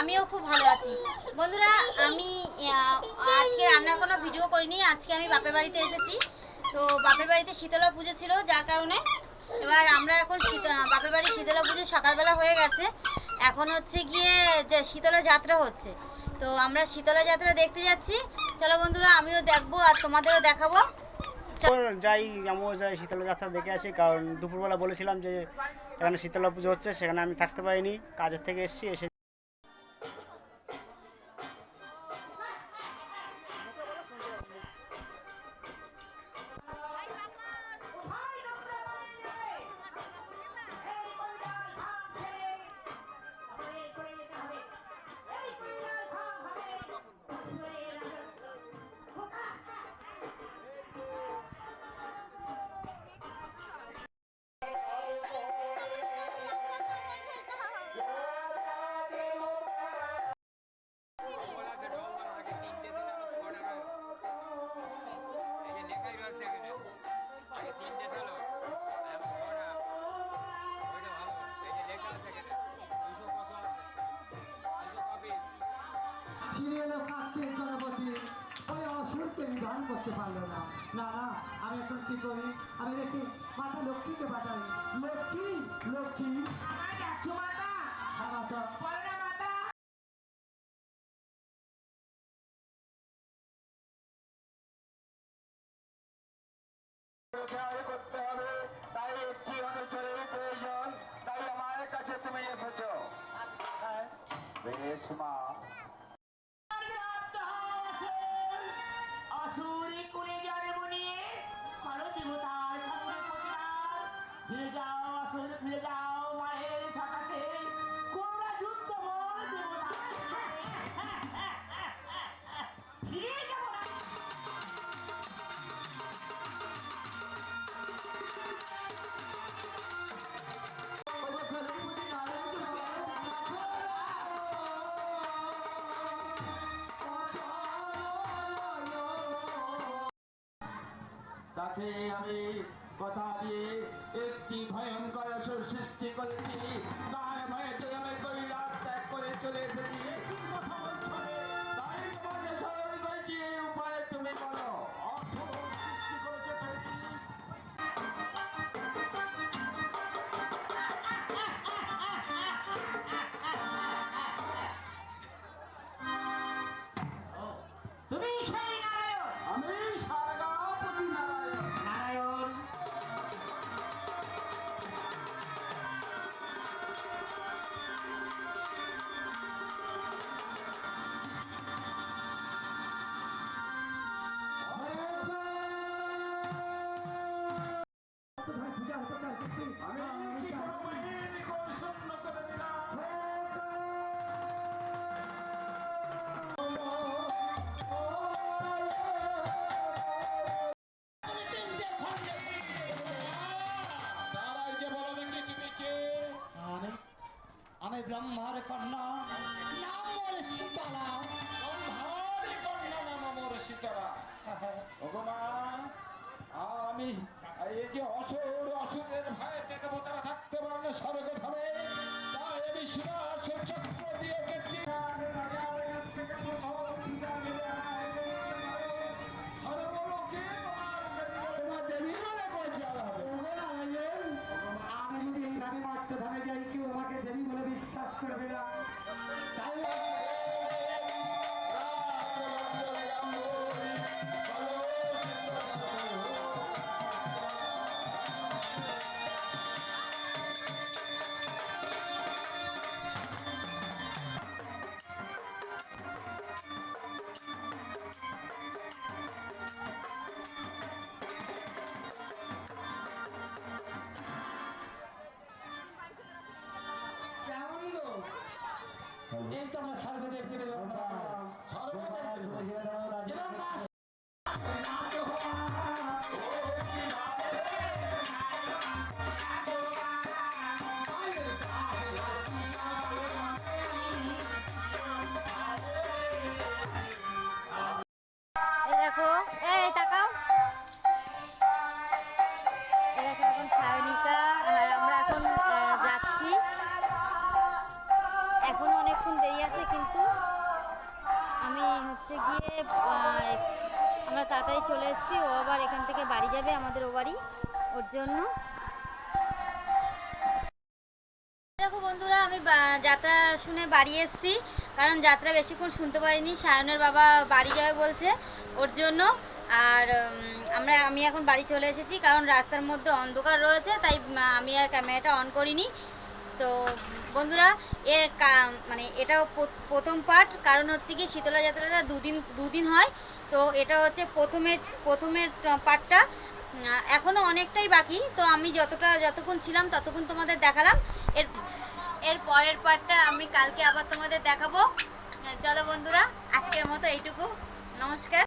আমিও খুব ভালো আছি। বন্ধুরা, আমি আজকে রান্নার কোনো ভিডিও করিনি, আজকে আমি বাপের বাড়িতে এসেছি। তো বাপের বাড়িতে শীতলা পুজো ছিল, যার কারণে এবার আমরা এখন বাপের বাড়ি শীতলা পুজো সকালবেলা হয়ে গেছে। এখন হচ্ছে গিয়ে যে শীতলা যাত্রা হচ্ছে। তো আমরা শীতলা যাত্রা দেখতে যাচ্ছি। চলো বন্ধুরা, আমিও দেখব আর তোমাদেরও দেখাবো। যাই, আমিও যাই শীতলা যাত্রা দেখে আসি। কারণ দুপুরবেলা বলেছিলাম যে এখানে শীতলা পুজো হচ্ছে, সেখানে আমি থাকতে পারিনি। কাজের থেকে এসেছি, এসে অসুরকে করতে পারল না। না না আমি এখন কি করি? আমি দেখি মাতা লক্ষ্মীকে পাঠাই। লক্ষ্মী লক্ষ্মী। হ্যাঁ, মাতা। করতে হবে। তাই একটি অনুচরের প্রয়োজন। তাই আমার কাছে তুমি এসেছ। বেশ মা। আসুরি কুলে যারে মনে কারও দেবতার সঙ্গে প্রতিবার। ফিরে যাও অসুর ফিরে যাও তাকে আমি কথা দিয়ে একটি ভয়ঙ্কর সৃষ্টি করেছি। তার ভয়েতে আমি কৈলাস ত্যাগ করে চলে এসেছি। ব্রহ্মার কন্যা। নাম মোর সীতালা ব্রহ্মার কন্যা নাম মোর সীতারা ভগবান আমি এই যে অসুর অসুরের ভয়েতে দেবতারা থাকতে পারে না স্বর্গ ধামে তাই আমি সুরাস চক্র দিয়ে এই তো আমরা কাছে গিয়ে আমরা তাড়াতাড়ি চলে এসেছি। ও আবার এখান থেকে বাড়ি যাবে আমাদের ও বাড়ি। ওর জন্য। দেখো বন্ধুরা, আমি যাত্রা শুনে বাড়ি এসেছি। কারণ যাত্রা বেশিক্ষণ শুনতে পারিনি। সায়নের বাবা বাড়ি যাবে বলছে ওর জন্য। আর আমরা, আমি এখন বাড়ি চলে এসেছি। কারণ রাস্তার মধ্যে অন্ধকার রয়েছে, তাই আমি আর ক্যামেরাটা অন করিনি। তো বন্ধুরা, এর মানে এটা প্রথম পার্ট কারণ হচ্ছে কি, শীতলা যাত্রাটা দুদিন দুদিন হয়। তো এটা হচ্ছে প্রথমের প্রথমের পার্টটা এখনও অনেকটাই বাকি। তো আমি যতটা, যতক্ষণ ছিলাম, ততক্ষণ তোমাদের দেখালাম। এর এর পরের পার্টটা আমি কালকে আবার তোমাদের দেখাবো। চলো বন্ধুরা, আজকের মতো এইটুকু। নমস্কার।